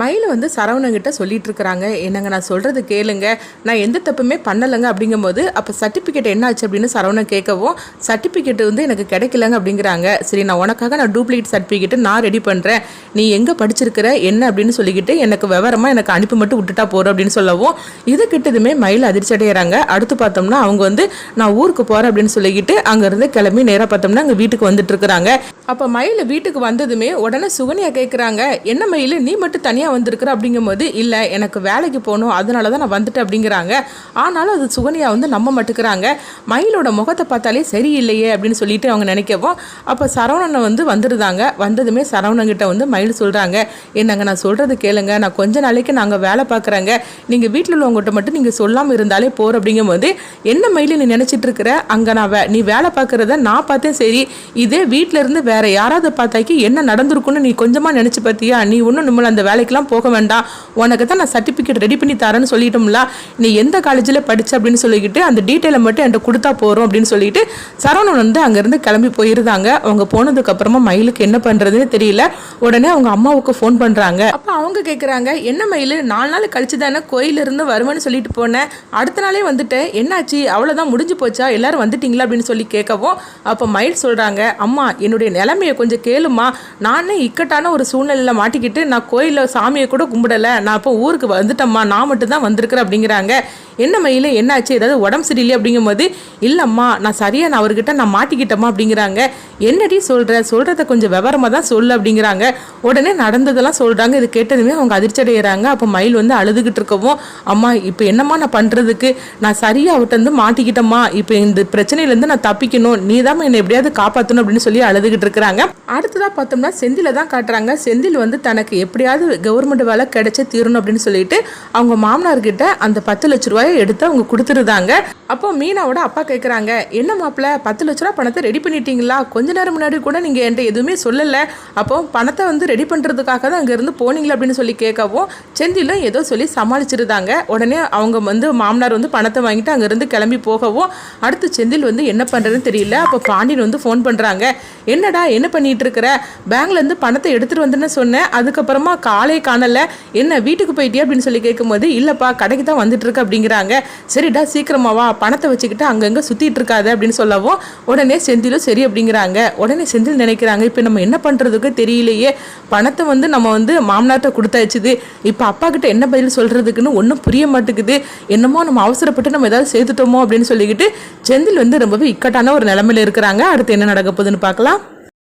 மயில் வந்து சரவணங்கிட்ட சொல்லிட்டு இருக்கிறாங்க என்னங்க நான் சொல்கிறது கேளுங்க. நான் எந்த தப்புமே பண்ணலைங்க அப்படிங்கும்போது அப்போ சர்டிஃபிகேட் என்ன ஆச்சு அப்படின்னு சரவணன் கேட்கவும் சர்டிஃபிகேட் வந்து எனக்கு கிடைக்கலங்க அப்படிங்கிறாங்க. சரி நான் உனக்காக நான் டூப்ளிகேட் சர்டிஃபிகேட் நான் ரெடி பண்ணுறேன் நீ எங்கே படிச்சிருக்கிற? என்ன? அப்படின்னு சொல்லிக்கிட்டு எனக்கு விவரமாக எனக்கு அனுப்பி மட்டும் விட்டுட்டா போகிறோம் அப்படின்னு சொல்லவும் இது கிட்டதுமே மயில் அதிர்ச்சி அடைகிறாங்க அடுத்து பார்த்தோம்னா அவங்க வந்து நான் ஊருக்கு போகிறேன் அப்படின்னு சொல்லிக்கிட்டு அங்கேருந்து கிளம்பி நேராக பார்த்தோம்னா அங்கே வீட்டுக்கு வந்துட்டு இருக்கிறாங்க அப்போ மயில் வீட்டுக்கு வந்ததுமே உடனே சுகன்யா கேட்குறாங்க என்ன மயில்? நீ மட்டும் தனியாக வந்திருக்கிற அப்படிங்கும்போது இல்லை எனக்கு வேலைக்கு போகணும் அதனால தான் நான் வந்துட்டேன் அப்படிங்கிறாங்க. ஆனாலும் அது சுகன்யா வந்து நம்ப மாட்டுக்கிறாங்க. மயிலோட முகத்தை பார்த்தாலே சரியில்லையே அப்படின்னு சொல்லிட்டு அவங்க நினைக்கவும் அப்போ சரவணனை வந்து வந்துருந்தாங்க. வந்ததுமே சரவணங்கிட்ட வந்து மயில் சொல்கிறாங்க என்னங்க நான் சொல்கிறது கேளுங்க. நான் கொஞ்ச நாளைக்கு நாங்கள் வேலை பார்க்குறேங்க. நீங்கள் வீட்டில் உள்ளவங்ககிட்ட மட்டும் நீங்கள் சொல்லாமல் இருந்தாலே போகிற அப்படிங்கும்போது என்ன மயில் நீ நினச்சிட்டு இருக்கிற? அங்கே நான் வே நீ வேலை பார்க்குறத நான் பார்த்தேன். சரி இதே வீட்டிலேருந்து இருந்து யாராவது பார்த்தாக்கி என்ன நடந்திருக்குன்னு நீ கொஞ்சமாக நினச்சி பார்த்தியா? நீ ஒன்றும் நம்மளை அந்த வேலைக்கு காலேஜ்லாம் போக வேண்டாம். உனக்கு தான் நான் சர்டிஃபிகேட் ரெடி பண்ணி தரேன்னு சொல்லிட்டோம்ல. நீ எந்த காலேஜில் படிச்ச அப்படின்னு சொல்லிக்கிட்டு அந்த டீட்டெயிலை மட்டும் என்கிட்ட கொடுத்தா போகிறோம் அப்படின்னு சொல்லிட்டு சரவணன் வந்து அங்கேருந்து கிளம்பி போயிருந்தாங்க. அவங்க போனதுக்கப்புறமா மயிலுக்கு என்ன பண்ணுறதுன்னு தெரியல. உடனே அவங்க அம்மாவுக்கு ஃபோன் பண்ணுறாங்க அப்போ அவங்க கேட்குறாங்க என்ன மயில் நாலு நாள் கழிச்சு தானே கோயிலிருந்து வருவேன்னு சொல்லிட்டு போனேன் அடுத்த நாளே வந்துட்டேன். என்னாச்சு? அவ்வளோதான் முடிஞ்சு போச்சா? எல்லாரும் வந்துட்டிங்களா? அப்படின்னு சொல்லி கேட்கவும் அப்போ மயில் சொல்கிறாங்க அம்மா என்னுடைய நிலைமையை கொஞ்சம் கேளுமா நானே இக்கட்டான ஒரு சூழ்நிலையில் மாட்டிக்கிட்டு நான் கோயிலில் சாமியை கூட கும்பிடலை. நான் இப்போ ஊருக்கு வந்துட்டேம்மா. நான் மட்டும் தான் வந்திருக்கிறேன் அப்படிங்கிறாங்க. என்ன மயில்? என்னாச்சு? ஏதாவது உடம்பு சரியில்லை அப்படிங்கும்போது இல்லைம்மா நான் சரியாக நான் அவர்கிட்ட நான் மாட்டிக்கிட்டேம்மா அப்படிங்கிறாங்க. என்னடி சொல்கிற சொல்கிறத கொஞ்சம் விவரமாக தான் சொல்லு அப்படிங்கிறாங்க. உடனே நடந்ததெல்லாம் சொல்கிறாங்க இது கேட்டதுமே அவங்க அதிர்ச்சி அடைகிறாங்க அப்போ மயில் வந்து அழுதுகிட்டு இருக்கவும் அம்மா இப்போ என்னம்மா நான் பண்ணுறதுக்கு நான் சரியாக அவர்கிட்ட வந்து மாட்டிக்கிட்டேம்மா. இப்போ இந்த பிரச்சனையிலேருந்து நான் தப்பிக்கணும். நீ தான் என்னை எப்படியாவது காப்பாற்றணும் அப்படின்னு சொல்லி அழுதுகிட்டு இருக்கிறாங்க. அடுத்ததாக பார்த்தோம்னா செந்தில தான் காட்டுறாங்க. செந்தில் வந்து தனக்கு எப்படியாவது கவர்மெண்ட் வேலை கிடைச்ச தீரணும் அப்படின்னு சொல்லிட்டு அவங்க மாமனார்கிட்ட அந்த பத்து லட்ச ரூபாய் எடுத்து அவங்க கொடுத்துருந்தாங்க. அப்போ மீனாவோட அப்பா கேட்குறாங்க என்ன மாப்பிள்ள பத்து லட்ச ரூபா பணத்தை ரெடி பண்ணிட்டீங்களா? கொஞ்ச நேரம் முன்னாடி கூட நீங்கள் என்கிட்ட எதுவுமே சொல்லலை. அப்போ பணத்தை வந்து ரெடி பண்ணுறதுக்காக தான் அங்கேருந்து போனீங்களா அப்படின்னு சொல்லி கேட்கவும் செந்திலும் ஏதோ சொல்லி சமாளிச்சிருந்தாங்க. உடனே அவங்க வந்து மாமனார் வந்து பணத்தை வாங்கிட்டு அங்கேருந்து கிளம்பி போகவும் அடுத்து செந்தில் வந்து என்ன பண்ணுறதுன்னு தெரியல. அப்போ பாண்டியன் வந்து ஃபோன் பண்ணுறாங்க என்னடா என்ன பண்ணிட்டு இருக்கிற பேங்க்லேருந்து பணத்தை எடுத்துகிட்டு வந்துன்னு சொன்னேன் அதுக்கப்புறமா காலே காணல. என்ன வீட்டுக்கு போயிட்டியா? அப்படின்னு சொல்லி கேட்கும்போது இல்லைப்பா கடைக்கு தான் வந்துட்டு இருக்கு அப்படிங்கிறாங்க சரிடா சீக்கிரமாவா பணத்தை வச்சுக்கிட்டு அங்கங்கே சுற்றிட்டு இருக்காது அப்படின்னு சொல்லவும் உடனே செந்திலும் சரி அப்படிங்கிறாங்க. உடனே செந்தில் நினைக்கிறாங்க இப்போ நம்ம என்ன பண்ணுறதுக்கு தெரியலையே. பணத்தை வந்து நம்ம வந்து மாமனார்ட்ட கொடுத்தாச்சுது இப்போ அப்பா கிட்ட என்ன பதில் சொல்கிறதுக்குன்னு ஒன்றும் புரிய மாட்டேங்குது. என்னமோ நம்ம அவசரப்பட்டு நம்ம ஏதாவது சேர்த்துட்டோமோ அப்படின்னு சொல்லிக்கிட்டு செந்தில் வந்து ரொம்பவே இக்கட்டான ஒரு நிலமையில இருக்கிறாங்க. அடுத்து என்ன நடக்க போகுதுன்னு பார்க்கலாம்.